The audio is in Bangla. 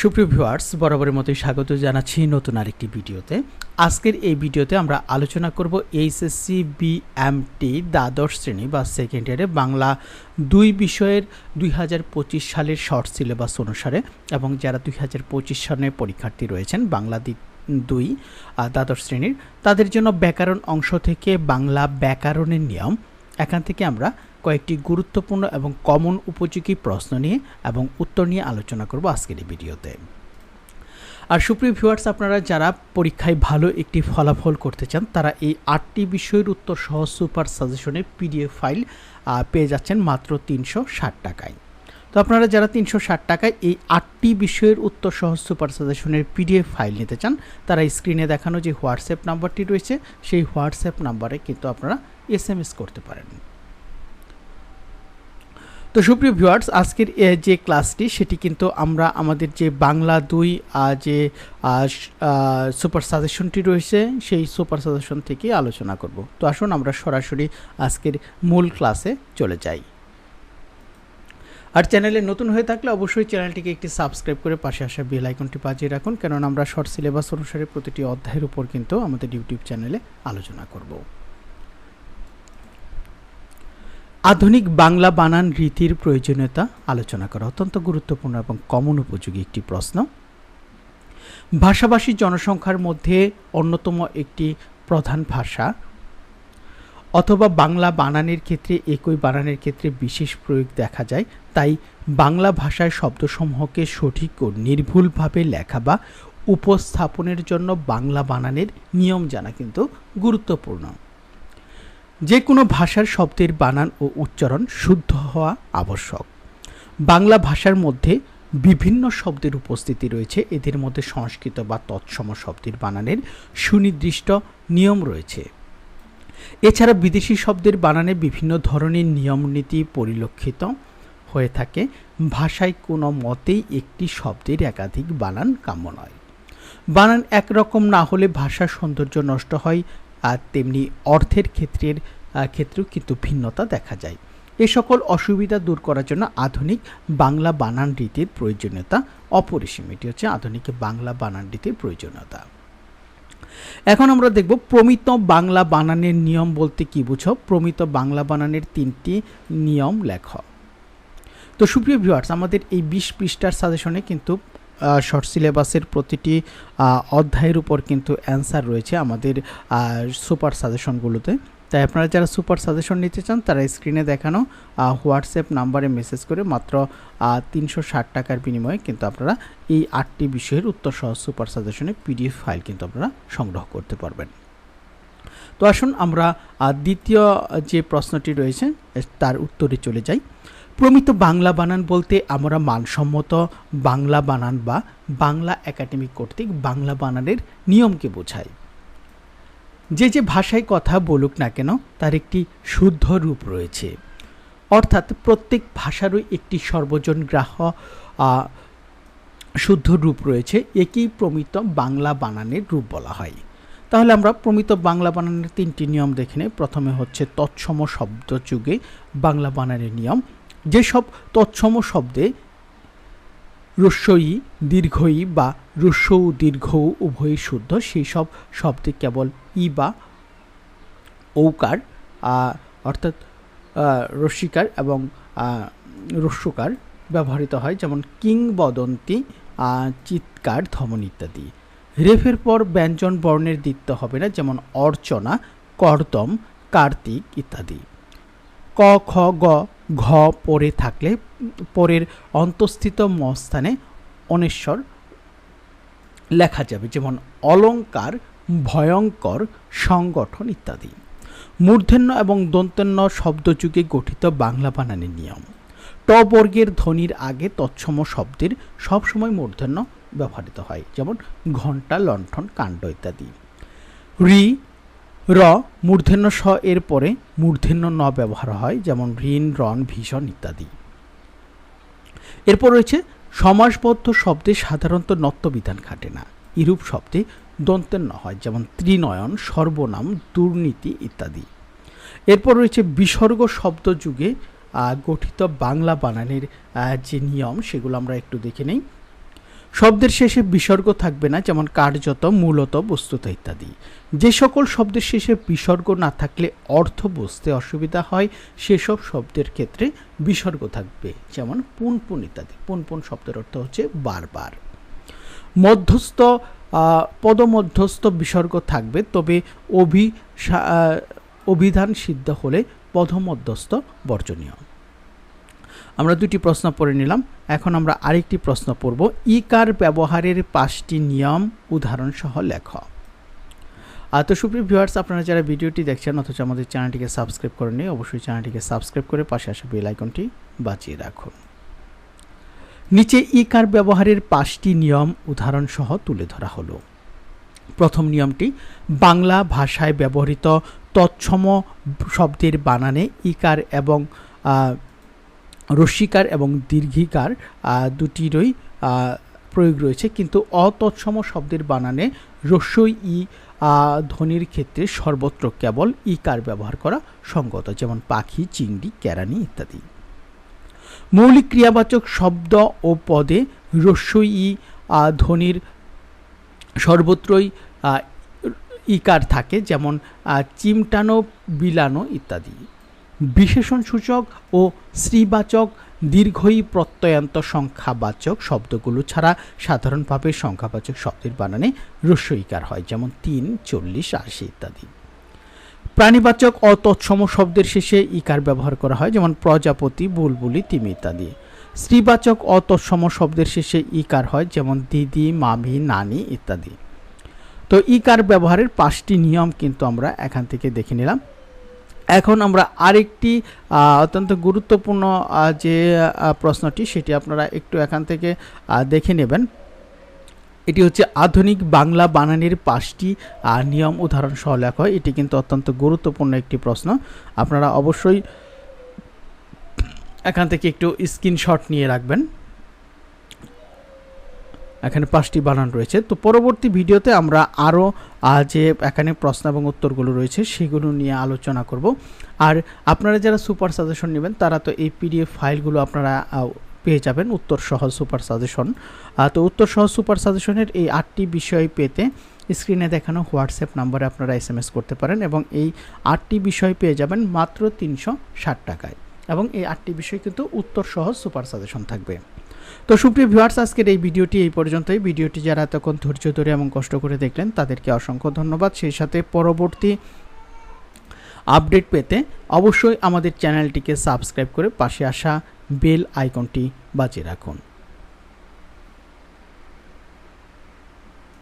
সুপ্রিয় ভিউয়ার্স বরাবরের মতোই স্বাগত জানাচ্ছি নতুন আরেকটি ভিডিওতে। আজকের এই ভিডিওতে আমরা আলোচনা করব এইচএসসি বিএমটি দ্বাদশ শ্রেণি বা সেকেন্ড ইয়ারে বাংলা দুই বিষয়ের দুই হাজার পঁচিশ সালের শর্ট সিলেবাস অনুসারে এবং যারা দুই হাজার পঁচিশ সালে পরীক্ষার্থী রয়েছেন বাংলা দুই দ্বাদশ শ্রেণির, তাদের জন্য ব্যাকরণ অংশ থেকে বাংলা ব্যাকরণের নিয়ম। এখান থেকে আমরা কয়েকটি গুরুত্বপূর্ণ এবং কমন উপযোগী প্রশ্ন নিয়ে এবং উত্তর নিয়ে আলোচনা করব আজকের এই ভিডিওতে। আর সুপ্রিয় ভিউয়ার্স আপনারা যারা পরীক্ষায় ভালো একটি ফলাফল করতে চান, তারা এই আটটি বিষয়ের উত্তর সহ সুপার সাজেশনের পিডিএফ ফাইল পেয়ে যাচ্ছেন মাত্র তিনশো ষাট টাকায়। তো আপনারা যারা তিনশো ষাট টাকায় এই আটটি বিষয়ের উত্তর সহ সুপার সাজেশনের পিডিএফ ফাইল নিতে চান, তারা স্ক্রিনে দেখানো যে হোয়াটসঅ্যাপ নাম্বারটি রয়েছে, সেই হোয়াটসঅ্যাপ নাম্বারে কিন্তু আপনারা এস করতে পারেন। তো সুপ্রিয় ভিউয়ার্স, আজকের যে ক্লাসটি, সেটি কিন্তু আমরা আমাদের যে বাংলা দুই যে সুপার সাজেশনটি রয়েছে, সেই সুপার সাজেশন থেকে আলোচনা করব। তো আসুন আমরা সরাসরি আজকের মূল ক্লাসে চলে যাই। আর চ্যানেলে নতুন হয়ে থাকলে অবশ্যই চ্যানেলটিকে একটি সাবস্ক্রাইব করে পাশে আসা বেল আইকনটি বাজিয়ে রাখুন, কেননা আমরা শর্ট সিলেবাস অনুসারে প্রতিটি অধ্যায়ের উপর কিন্তু আমাদের ইউটিউব চ্যানেলে আলোচনা করব। আধুনিক বাংলা বানান রীতির প্রয়োজনীয়তা আলোচনা করা অত্যন্ত গুরুত্বপূর্ণ এবং কমন উপযোগী একটি প্রশ্ন। ভাষাভাষী জনসংখ্যার মধ্যে অন্যতম একটি প্রধান ভাষা। অথবা বাংলা বানানের ক্ষেত্রে একই বানানের ক্ষেত্রে বিশেষ প্রয়োগ দেখা যায়, তাই বাংলা ভাষায় শব্দসমূহকে সঠিক ও নির্ভুলভাবে লেখা বা উপস্থাপনের জন্য বাংলা বানানের নিয়ম জানা কিন্তু গুরুত্বপূর্ণ। যে কোনো ভাষার শব্দের বানান ও উচ্চারণ শুদ্ধ হওয়া আবশ্যক। বাংলা ভাষার মধ্যে বিভিন্ন শব্দের উপস্থিতি রয়েছে। এদের মধ্যে সংস্কৃত বা তৎসম শব্দের বানানের সুনির্দিষ্ট নিয়ম রয়েছে। এছাড়া বিদেশি শব্দের বানানে বিভিন্ন ধরনের নিয়ম নীতি পরিলক্ষিত হয়ে থাকে। ভাষায় কোনো মতেই একটি শব্দের একাধিক বানান কাম্য নয়। বানান একরকম না হলে ভাষার সৌন্দর্য নষ্ট হয় আর তেমনি অর্থের ক্ষেত্রের ক্ষেত্রেও কিন্তু ভিন্নতা দেখা যায়। এ সকল অসুবিধা দূর করার জন্য আধুনিক বাংলা বানান রীতির প্রয়োজনীয়তা অপরিসীম। এটি হচ্ছে আধুনিক বাংলা বানান রীতির প্রয়োজনীয়তা। এখন আমরা দেখব প্রমিত বাংলা বানানের নিয়ম বলতে কি বুঝো? প্রমিত বাংলা বানানের তিনটি নিয়ম লেখ। তো সুপ্রিয় ভিউয়ার্স আমাদের এই বিশ পৃষ্ঠার সাজেশনে কিন্তু শর্ট সিলেবাসের প্রতিটি অধ্যায়ের উপর কিন্তু অ্যান্সার রয়েছে আমাদের সুপার সাজেশনগুলোতে তাই আপনারা যারা সুপার সাজেশন নিতে চান, তারা স্ক্রিনে দেখানো হোয়াটসঅ্যাপ নাম্বারে মেসেজ করে মাত্র তিনশো ষাট টাকার বিনিময়ে কিন্তু আপনারা এই আটটি বিষয়ের উত্তর সহ সুপার সাজেশনে পিডিএফ ফাইল কিন্তু আপনারা সংগ্রহ করতে পারবেন। তো আসুন আমরা দ্বিতীয় যে প্রশ্নটি রয়েছে তার উত্তরে চলে যাই। প্রমিত বাংলা বানান বলতে আমরা মানসম্মত বাংলা বানান বা বাংলা একাডেমি কর্তৃক বাংলা বানানের নিয়মকে বোঝায় যে যে ভাষায় কথা বলুক না কেন তার একটি শুদ্ধ রূপ রয়েছে। অর্থাৎ প্রত্যেক ভাষারই একটি সর্বজন গ্রাহ্য আহ, শুদ্ধ রূপ রয়েছে একেই প্রমিত বাংলা বানানের রূপ বলা হয়। তাহলে আমরা প্রমিত বাংলা বানানের তিনটি নিয়ম দেখে নেই। প্রথমে হচ্ছে তৎসম শব্দ যুগে বাংলা বানানের নিয়ম। যেসব তৎসম শব্দে রস্যই দীর্ঘই বা রস্য দীর্ঘ উভয়ই শুদ্ধ সেই সব শব্দে কেবল ই বা ঔকার অর্থাৎ আহ, রস্যিকার এবং রস্যকার ব্যবহৃত হয় যেমন কিংবদন্তি চিৎকার ধমন ইত্যাদি। রেফের পর ব্যঞ্জন বর্ণের দিতে হবে না যেমন অর্চনা কর্দম কার্তিক ইত্যাদি। ক খ গ ঘ পরে থাকলে, পরের অন্তঃস্থিত মস্থানে অনেশ্বর লেখা যাবে, যেমন অলংকার ভয়ঙ্কর, সংগঠন ইত্যাদি। মূর্ধন্য এবং দন্তেন্য শব্দযুগে গঠিত বাংলা বানানের নিয়ম। ট বর্গের ধ্বনির আগে তৎসম শব্দের সবসময় মূর্ধন্য ব্যবহৃত হয়, যেমন ঘণ্টা, লণ্ঠন, কাণ্ড ইত্যাদি। রি র, মূর্ধন্য স এর পরে মূর্ধন্য ন ব্যবহার হয়, যেমন ঋণ, রণ, ভীষণ ইত্যাদি। এরপর রয়েছে, সমাসবদ্ধ শব্দে সাধারণত নত্যবিধান খাটে না। ইরূপ শব্দে দন্তের ন হয়, যেমন ত্রিনয়ন, সর্বনাম, দুর্নীতি ইত্যাদি। এরপর রয়েছে, বিসর্গ শব্দ যুগে গঠিত বাংলা বানানের যে নিয়ম, সেগুলো আমরা একটু দেখে নেই। শব্দের শেষে বিসর্গ থাকবে না, যেমন কার্যত, মূলত, বস্তুত ইত্যাদি। যে সকল শব্দের শেষে বিসর্গ না থাকলে অর্থ বুঝতে অসুবিধা হয়, সেসব শব্দের ক্ষেত্রে বিসর্গ থাকবে, যেমন পুন পুন ইত্যাদি। পুন পুন শব্দের অর্থ হচ্ছে বারবার। মধ্যস্থ পদমধ্যস্থ বিসর্গ থাকবে, তবে অভি অভিধান সিদ্ধ হলে পদমধ্যস্থ বর্জনীয়। আমরা দুটি প্রশ্ন পড়ে নিলাম। এখন আমরা আরেকটি প্রশ্ন পড়ব। ইকার ব্যবহারের পাঁচটি নিয়ম উদাহরণ সহ লেখ তো সুপ্রিয় ভিউয়ার্স আপনারা যারা ভিডিওটি দেখছেন অথচ আমাদের চ্যানেলটিকে সাবস্ক্রাইব করেননি, অবশ্যই চ্যানেলটিকে সাবস্ক্রাইব করে পাশে আসা বেল আইকনটি বাঁচিয়ে রাখুন। নিচে ইকার ব্যবহারের পাঁচটি নিয়ম উদাহরণ সহ তুলে ধরা হলো। প্রথম নিয়মটি, বাংলা ভাষায় ব্যবহৃত তৎসম শব্দের বানানে ইকার এবং রস্বীকার এবং দীর্ঘিকার দুটিরই প্রয়োগ রয়েছে। কিন্তু অতৎসম শব্দের বানানে রস্যই, ই ধ্বনির ক্ষেত্রে সর্বত্র কেবল ইকার ব্যবহার করা সঙ্গত, যেমন পাখি, চিংড়ি কেরানি ইত্যাদি। মৌলিক ক্রিয়াবাচক শব্দ ও পদে রস্যই, ই ধ্বনির সর্বত্রই ইকার থাকে, যেমন চিমটানো, বিলানো ইত্যাদি। বিশেষণ সূচক ও শ্রীবাচক দীর্ঘই প্রত্যয়ান্ত সংখ্যাবাচক শব্দগুলো ছাড়া সাধারণভাবে সংখ্যাবাচক শব্দের বানানে রস্যইকার হয়, যেমন তিন, চল্লিশ, আশি ইত্যাদি। প্রাণীবাচক অতৎসম শব্দের শেষে ইকার ব্যবহার করা হয়, যেমন প্রজাপতি, বুলবুলি, তিমি ইত্যাদি। স্ত্রীবাচক অতৎসম শব্দের শেষে ইকার হয়, যেমন দিদি, মামি, নানি ইত্যাদি। তো ইকার ব্যবহারের পাঁচটি নিয়ম কিন্তু আমরা এখান থেকে দেখে নিলাম। এখন আমরা আরেকটি অত্যন্ত গুরুত্বপূর্ণ যে প্রশ্নটি সেটি আপনারা একটু এখান থেকে দেখে নেবেন। এটি হচ্ছে আধুনিক বাংলা বানানের পাঁচটি নিয়ম উদাহরণ সহ লেখা হয়। এটি কিন্তু অত্যন্ত গুরুত্বপূর্ণ একটি প্রশ্ন। আপনারা অবশ্যই এখান থেকে একটু স্ক্রিনশট নিয়ে রাখবেন। এখানে পাঁচটি বানান রয়েছে। তো পরবর্তী ভিডিওতে আমরা আরও যে এখানে প্রশ্ন এবং উত্তরগুলো রয়েছে, সেগুলো নিয়ে আলোচনা করব। আর আপনারা যারা সুপার সাজেশন নেবেন, তারা তো এই পিডিএফ ফাইলগুলো আপনারা পেয়ে যাবেন, উত্তর সহ সুপার সাজেশন। তো উত্তর সহ সুপার সাজেশনের এই আটটি বিষয় পেতে স্ক্রিনে দেখানো হোয়াটসঅ্যাপ নাম্বারে আপনারা এস এম এস করতে পারেন এবং এই আটটি বিষয় পেয়ে যাবেন মাত্র তিনশো ষাট টাকায়। এবং এই আটটি বিষয় কিন্তু উত্তর সহ সুপার সাজেশন থাকবে। তো সুপ্রিয় ভিউয়ার্স, আজকের এই ভিডিওটি এই পর্যন্তই। ভিডিওটি যারা এতক্ষণ ধৈর্য ধরে এবং কষ্ট করে দেখলেন, তাদেরকে অসংখ্য ধন্যবাদ। সেই সাথে পরবর্তী আপডেট পেতে অবশ্যই আমাদের চ্যানেলটিকে সাবস্ক্রাইব করে পাশে আসা বেল আইকনটি বাজিয়ে রাখুন।